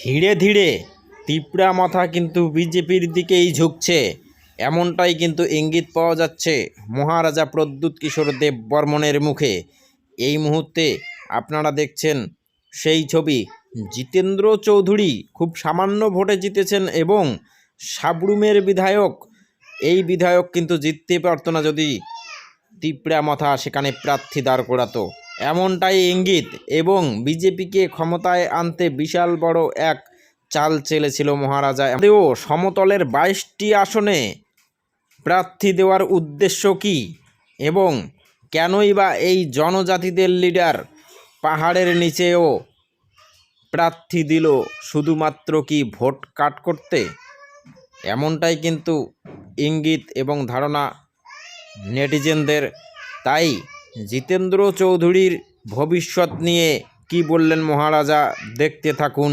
ধীরে ধীরে তিপড়া মাথা কিন্তু বিজেপির দিকেই ঝুঁকছে। এমনটাই কিন্তু ইঙ্গিত পাওয়া যাচ্ছে মহারাজা প্রদ্যুৎ কিশোর দেব বর্মনের মুখে। এই মুহূর্তে আপনারা দেখছেন সেই ছবি। জিতেন্দ্র চৌধুরী খুব সামান্য ভোটে জিতেছেন এবং সাবরুমের বিধায়ক, এই বিধায়ক কিন্তু জিততে পারতো না যদি তিপড়া মাথা সেখানে প্রার্থী দাঁড় করাতো। এমনটাই ইঙ্গিত এবং বিজেপিকে ক্ষমতায় আনতে বিশাল বড় এক চাল চেলেছিল মহারাজা। এও সমতলের বাইশটি আসনে প্রার্থী দেওয়ার উদ্দেশ্য কি এবং কেনই বা এই জনজাতিদের লিডার পাহাড়ের নিচেও প্রার্থী দিল শুধুমাত্র কি ভোট কাট করতে? এমনটাই কিন্তু ইঙ্গিত এবং ধারণা নেটিজেনদের। তাই জিতেন্দ্র চৌধুরীর ভবিষ্যৎ নিয়ে কি বললেন মহারাজা? দেখতে থাকুন।